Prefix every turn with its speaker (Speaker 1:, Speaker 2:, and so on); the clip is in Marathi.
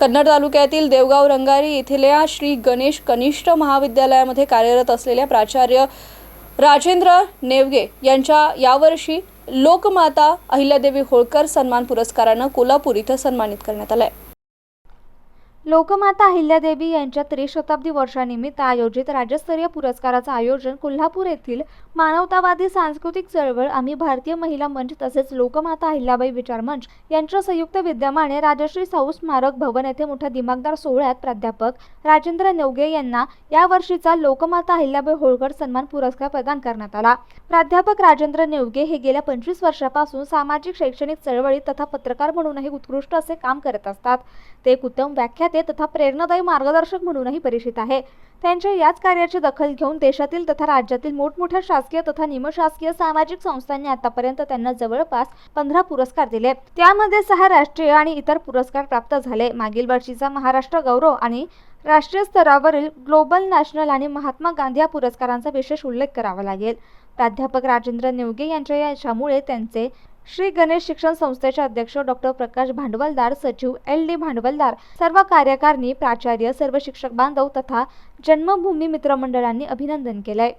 Speaker 1: कन्नड तालुक्यातील देवगाव रंगारी इथल्या श्री गणेश कनिष्ठ महाविद्यालयामध्ये कार्यरत असलेल्या प्राचार्य राजेंद्र नेवगे यांच्या यावर्षी लोकमाता अहिल्यादेवी होळकर सन्मान पुरस्कारानं कोल्हापूर इथं सन्मानित करण्यात आलं आहे
Speaker 2: लोकमाता अहिल्यादेवी यांच्या त्रिशताब्दी वर्षानिमित्त आयोजित राज्यस्तरीय पुरस्काराचं आयोजन कोल्हापूर येथील मानवतावादी सांस्कृतिक चळवळ आम्ही भारतीय महिला मंच तसेच लोकमाता अहिल्याबाई विचार मंच यांच्या संयुक्त विद्यमाने राजश्री साऊ स्मारक भवन येथे मोठ्या दिमागदार सोहळ्यात प्राध्यापक राजेंद्र नेवगे यांना या वर्षीचा लोकमाता अहिल्याबाई होळकर सन्मान पुरस्कार प्रदान करण्यात आला. प्राध्यापक राजेंद्र नेवगे हे गेल्या पंचवीस वर्षापासून सामाजिक शैक्षणिक चळवळीत तथा पत्रकार म्हणूनही उत्कृष्ट असे काम करत असतात. ते एक उत्तम नेते तथा प्रेरणादायी मार्गदर्शक म्हणूनही परिचित आहे. त्यांच्या याच कार्याची दखल घेऊन देशातील तथा राज्यातील मोठमोठ्या शासकीय तथा निमशासकीय सामाजिक संस्थांनी आतापर्यंत त्यांना जवळपास पंधरा पुरस्कार दिले. त्यामध्ये सहा राष्ट्रीय आणि इतर पुरस्कार प्राप्त झाले. मागील वर्षीचा महाराष्ट्र गौरव आणि राष्ट्रीय स्तरावरील ग्लोबल नॅशनल आणि महात्मा गांधी या पुरस्कारांचा विशेष उल्लेख करावा लागेल. प्राध्यापक राजेंद्र नेवगे यांच्या यशामुळे त्यांचे श्री गणेश शिक्षण संस्थेचे अध्यक्ष डॉक्टर प्रकाश भांडवलदार सचिव एल डी भांडवलदार सर्व कार्यकारिणी प्राचार्य सर्व शिक्षक बांधव तथा जन्मभूमी मित्रमंडळांनी अभिनंदन केलंय.